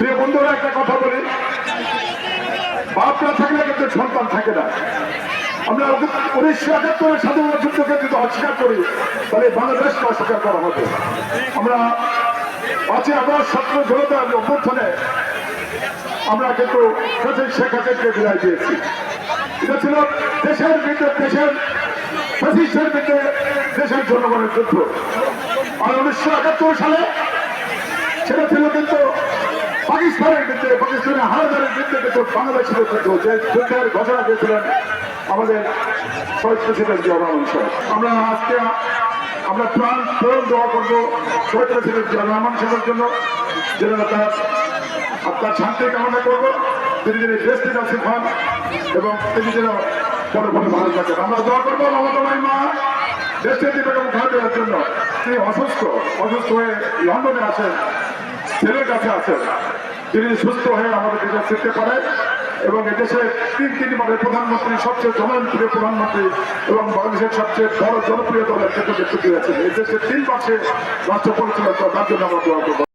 প্রিয় বন্ধুরা, একটা কথা বলি। বাপ না থাকলে কিন্তু সন্তান থাকে না। আমরা উনিশশো একাত্তরের স্বাধীনতা যুদ্ধকে যদি অস্বীকার করি, তাহলে বাংলাদেশকে অস্বীকার করা হবে। আমরা পাঁচই আগস্ট ছাত্র জনতার অভ্যর্থনে আমরা কিন্তু শেখ হাসিনকে বিদায় দিয়েছি। এটা ছিল দেশের বিরুদ্ধে, দেশের ফ্যাসিস্টের বিরুদ্ধে, দেশের জনগণের যুদ্ধ। আর উনিশশো একাত্তর সালে সেটা ছিল কিন্তু পাকিস্তানের বিরুদ্ধে পাকিস্তানের হারদারের বিরুদ্ধে কিন্তু বাংলাদেশের যুদ্ধ যে যুদ্ধের ঘোষণা দিয়েছিলেন আমাদের শহীদ প্রেসিডেন্ট জিয়া রহমান আমরা আজকে আমরা প্রাণ প্রেরণ দেওয়া করব শহীদ প্রেসিডেন্ট জিয়া রহমান সাহেবের জন্য যেন তার আপনার শান্তি কামনা করব। তিনি যিনি দেশ নাসিফ হন এবং তিনি যেন পরপরে ভালো থাকেন। আমরা দোয়া করব মমতা মা দেশটির বেগম খালেদার জন্য। তিনি অসুস্থ অসুস্থ হয়ে লন্ডনে আছেন। ছেলের কাছে আছেন তিনি সুস্থ হয়ে আমাদের দেশে ফিরতে পারে এবং এদেশে তিন তিনবারের প্রধানমন্ত্রী, সবচেয়ে জনপ্রিয় প্রধানমন্ত্রী এবং বাংলাদেশের সবচেয়ে বড় জনপ্রিয় দলের ক্ষেত্রে ব্যক্তি দিয়েছেন এদেশের তিন মাসে রাষ্ট্র পরিচালনা করার জন্য আমরা